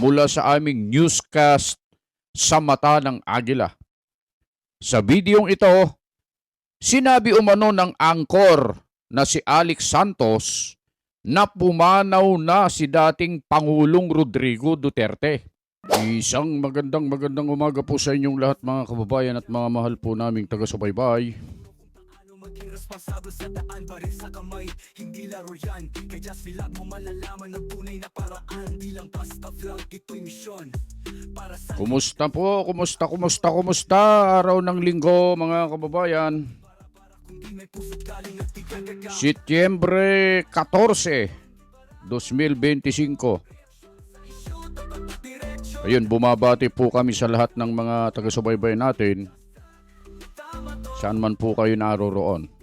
mula sa aming newscast sa mata ng agila. Sa videong ito, sinabi umano ng angkor na si Alex Santos na pumanaw na si dating Pangulong Rodrigo Duterte. Isang magandang magandang umaga po sa inyong lahat mga kababayan at mga mahal po naming taga-subaybay. Responsable sa daan Baril sa kamay, hindi laro yan Kaya just feel mo malalaman ng tunay na paraan Di lang basta vlog, ito'y misyon Para sa Kumusta po? Kumusta, kumusta, kumusta? Araw ng linggo mga kababayan. Setyembre 14, 2025. Ayun, bumabati po kami sa lahat ng mga taga-subaybay natin. Saan man po kayo naroroon.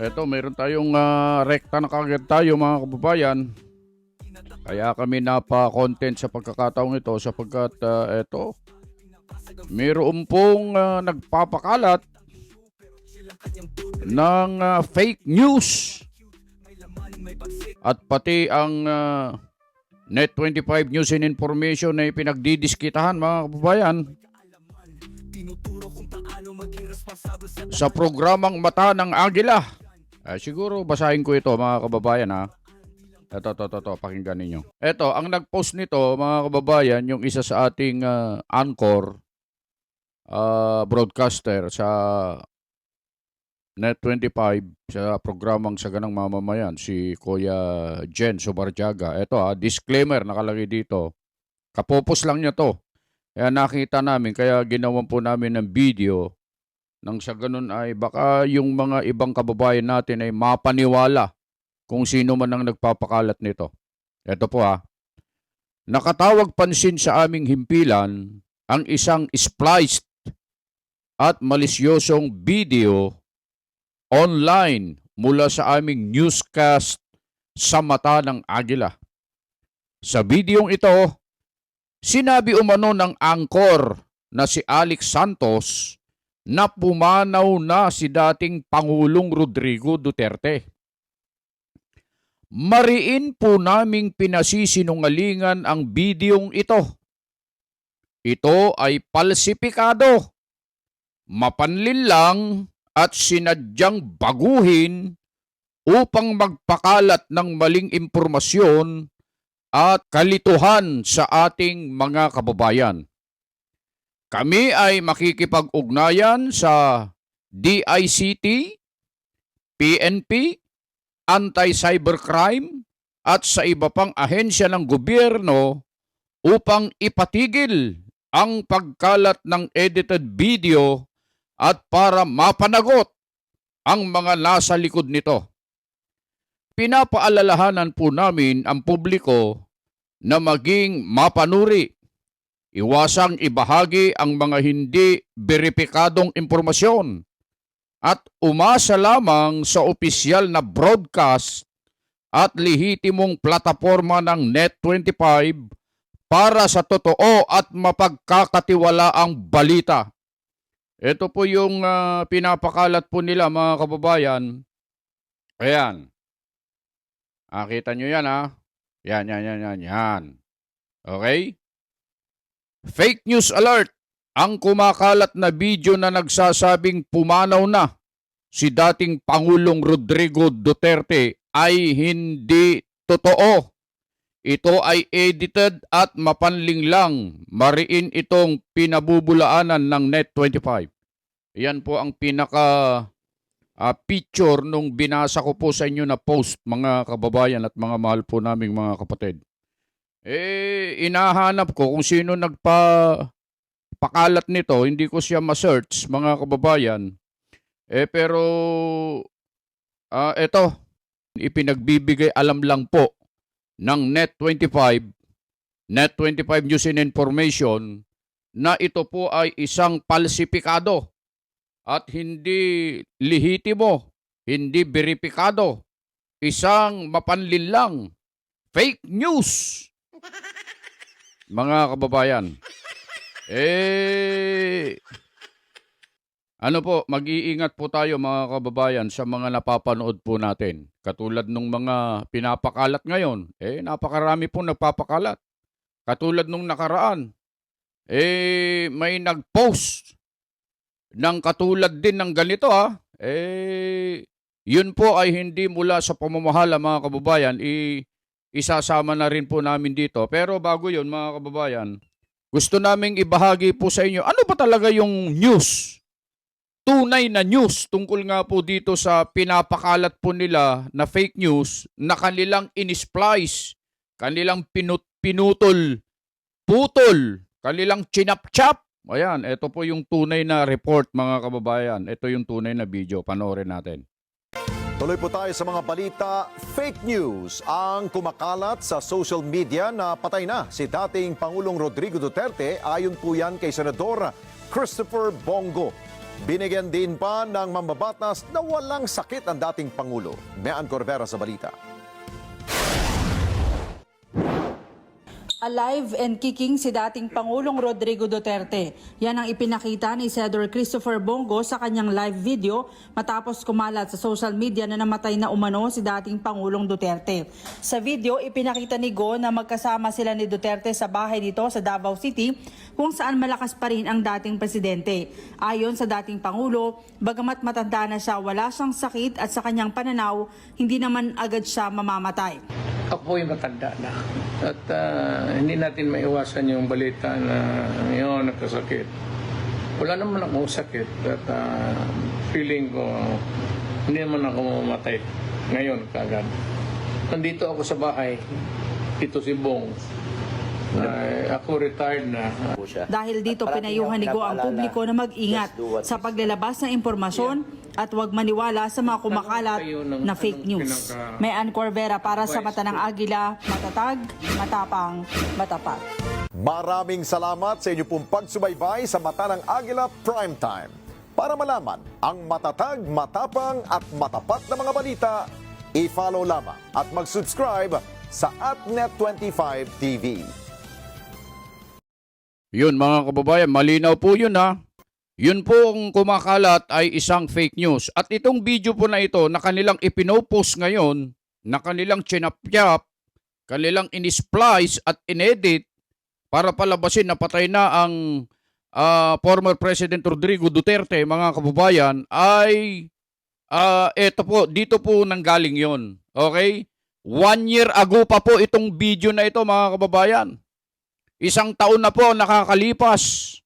Eto, mayroon tayong ah, rekta na kagad tayo mga kababayan. Kaya kami napa-content sa pagkakataong ito sapagkat ah, eto, mayroon pong ah, nagpapakalat ng ah, fake news at pati ang ah, Net25 News and Information ay pinagdidiskitahan mga kababayan sa programang Mata ng Agila. Ah, siguro basahin ko ito mga kababayan ha. Ito, ito, ito, ito, pakinggan ninyo. Ito, ang nag-post nito mga kababayan, yung isa sa ating ah, anchor ah, broadcaster sa Net25 sa programang Saganang Mamamayan, si Kuya Jen Subarjaga. Ito ha, disclaimer nakalagay dito. Kapopos lang niya to. Kaya nakita namin, kaya ginawan po namin ng video nang sa ganun ay baka yung mga ibang kababayan natin ay mapaniwala kung sino man ang nagpapakalat nito. Ito po ha. Nakatawag pansin sa aming himpilan ang isang spliced at malisyosong video online mula sa aming newscast sa mata ng agila. Sa videong ito, sinabi umano ng angkor na si Alex Santos na pumanaw na si dating Pangulong Rodrigo Duterte. Mariin po naming pinasisinungalingan ang bidyong ito. Ito ay palsipikado, mapanlin lang at sinadyang baguhin upang magpakalat ng maling impormasyon at kalituhan sa ating mga kababayan. Kami ay makikipag-ugnayan sa DICT, PNP, Anti-Cybercrime at sa iba pang ahensya ng gobyerno upang ipatigil ang pagkalat ng edited video at para mapanagot ang mga nasa likod nito. Pinapaalalahanan po namin ang publiko na maging mapanuri. Iwasang ibahagi ang mga hindi beripikadong impormasyon at umasa lamang sa opisyal na broadcast at lehitimong plataforma ng Net25 para sa totoo at mapagkakatiwalaang balita. Ito po yung ah, pinapakalat po nila mga kababayan. Ayan. Ah, kita nyo yan ha. Yan, yan, yan, yan, yan. Okay? Fake news alert. Ang kumakalat na video na nagsasabing pumanaw na si dating Pangulong Rodrigo Duterte ay hindi totoo. Ito ay edited at mapanling lang. Mariin itong pinabubulaanan ng Net25. Yan po ang pinaka ah, picture nung binasa ko po sa inyo na post mga kababayan at mga mahal po naming mga kapatid. Eh, inahanap ko kung sino nagpa pakalat nito, hindi ko siya ma-search mga kababayan. Eh pero ah eto, ipinagbibigay alam lang po ng Net25, Net25 News and Information na ito po ay isang palsipikado at hindi lehitimo, hindi beripikado, isang mapanlin lang, fake news. Mga kababayan, eh, Ano po, mag-iingat po tayo mga kababayan sa mga napapanood po natin. Katulad nung mga pinapakalat ngayon, eh napakarami po nagpapakalat. Katulad nung nakaraan, eh may nag-post ng katulad din ng ganito ha. Eh yun po ay hindi mula sa pamamahala mga kababayan, i isasama na rin po namin dito. Pero bago yun mga kababayan, gusto naming ibahagi po sa inyo, ano ba talaga yung news? Tunay na news tungkol nga po dito sa pinapakalat po nila na fake news na kanilang inisplice, kanilang pinut pinutol, putol, kanilang chinap-chap. Ayan, ito po yung tunay na report mga kababayan. Ito yung tunay na video. Panoorin natin. Tuloy po tayo sa mga balita. Fake news ang kumakalat sa social media na patay na si dating Pangulong Rodrigo Duterte ayon po yan kay Senador Christopher Bongo. Binigyan din pa ng mambabatas na walang sakit ang dating Pangulo. Mean Corvera sa balita. Alive and kicking si dating Pangulong Rodrigo Duterte. Yan ang ipinakita ni Senador Christopher Bongo sa kanyang live video matapos kumalat sa social media na namatay na umano si dating Pangulong Duterte. Sa video, ipinakita ni Go na magkasama sila ni Duterte sa bahay nito sa Davao City kung saan malakas pa rin ang dating presidente. Ayon sa dating Pangulo, bagamat matanda na siya, wala siyang sakit at sa kanyang pananaw, hindi naman agad siya mamamatay. Ako po yung matanda na. At ah, hindi natin maiwasan yung balita na ngayon nagkasakit. Wala naman akong sakit at ah, feeling ko hindi naman ako mamamatay ngayon kagad. Nandito ako sa bahay. Ito si Bong. Ah, ako retired na. Dahil dito pinayuhan ni Go ang publiko na mag-ingat sa paglalabas ng impormasyon at huwag maniwala sa mga kumakalat na fake news. May Ann Corvera para sa Mata ng Agila, matatag, matapang, matapat. Maraming salamat sa inyo pong pagsubaybay sa Mata ng Agila Primetime. Para malaman ang matatag, matapang at matapat na mga balita, i-follow lamang at mag-subscribe sa AtNet25 TV. Yun mga kababayan, malinaw po yun ha. Yun po ang kumakalat ay isang fake news. At itong video po na ito na kanilang ipinopost ngayon, na kanilang chinapyap, kanilang inisplice at inedit para palabasin na patay na ang ah, former President Rodrigo Duterte, mga kababayan, ay ah, eto po, dito po nanggaling yon. Okay? One year ago pa po itong video na ito, mga kababayan. Isang taon na po nakakalipas.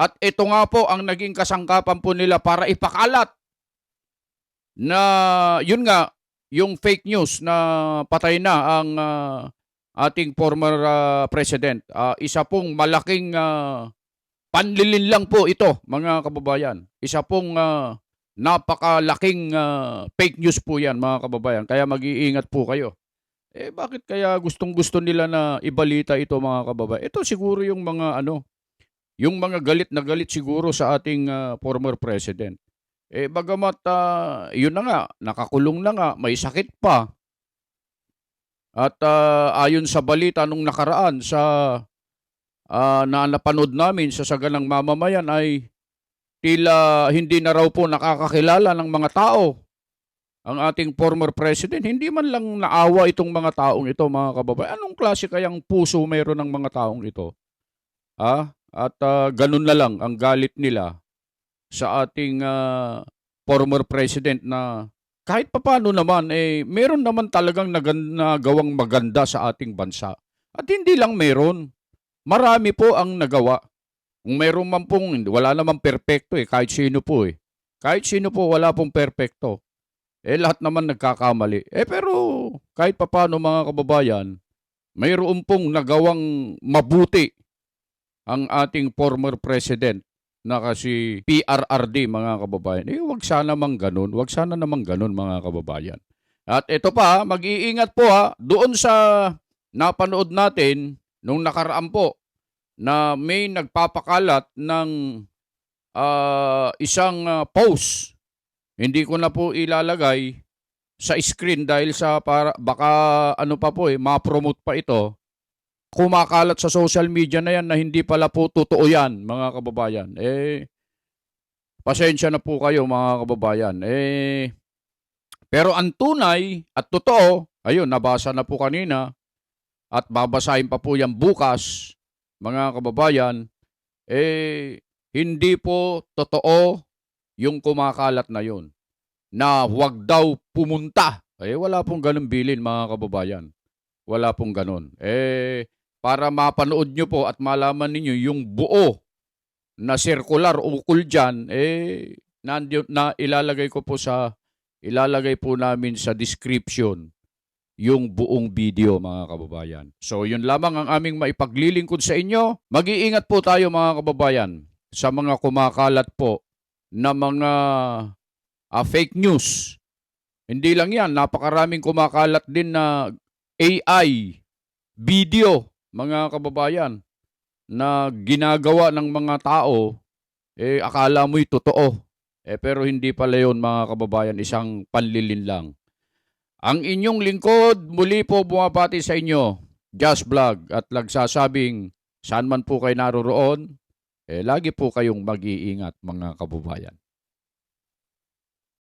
At ito nga po ang naging kasangkapan po nila para ipakalat na yun nga, yung fake news na patay na ang ah, ating former ah, president. Ah, isa pong malaking ah, panlilin lang po ito, mga kababayan. Isa pong ah, napakalaking ah, fake news po yan, mga kababayan. Kaya mag-iingat po kayo. Eh bakit kaya gustong-gusto nila na ibalita ito mga kababayan? Ito siguro yung mga ano, yung mga galit na galit siguro sa ating ah, former president. Eh bagamat ah, yun na nga, nakakulong na nga, may sakit pa. At ah, ayon sa balita nung nakaraan sa ah, na napanood namin sa saganang mamamayan ay tila hindi na raw po nakakakilala ng mga tao ang ating former president, hindi man lang naawa itong mga taong ito, mga kababayan. Anong klase kayang puso mayroon ng mga taong ito? Ha? At ah, ganun na lang ang galit nila sa ating ah, former president na kahit papano naman, eh, meron naman talagang nagawang maganda sa ating bansa. At hindi lang meron. Marami po ang nagawa. Kung meron man pong, wala namang perpekto eh, kahit sino po eh. Kahit sino po, wala pong perpekto. Eh lahat naman nagkakamali. Eh pero kahit papano mga kababayan, mayroon pong nagawang mabuti ang ating former president na kasi PRRD mga kababayan. Eh wag sana mang ganun, wag sana namang ganun mga kababayan. At ito pa, mag-iingat po ha, doon sa napanood natin nung nakaraan po na may nagpapakalat ng ah, isang ah, post hindi ko na po ilalagay sa screen dahil sa para baka ano pa po eh, ma-promote pa ito. Kumakalat sa social media na yan na hindi pala po totoo yan, mga kababayan. Eh, pasensya na po kayo mga kababayan. Eh, pero ang tunay at totoo, ayun, nabasa na po kanina at babasahin pa po yan bukas, mga kababayan, eh, hindi po totoo yung kumakalat na yun na huwag daw pumunta. Eh, wala pong ganun bilin mga kababayan. Wala pong ganun. Eh, para mapanood nyo po at malaman ninyo yung buo na circular ukol dyan, eh, nandiyo, na ilalagay ko po sa, ilalagay po namin sa description yung buong video mga kababayan. So yun lamang ang aming maipaglilingkod sa inyo. Mag-iingat po tayo mga kababayan sa mga kumakalat po na mga ah, fake news. Hindi lang yan, napakaraming kumakalat din na AI video mga kababayan na ginagawa ng mga tao eh akala mo'y totoo. Eh pero hindi pala yun mga kababayan, isang panlilin lang. Ang inyong lingkod, muli po bumabati sa inyo, Just Vlog, at nagsasabing, saan man po kayo naroroon, eh, lagi po kayong mag-iingat mga kababayan.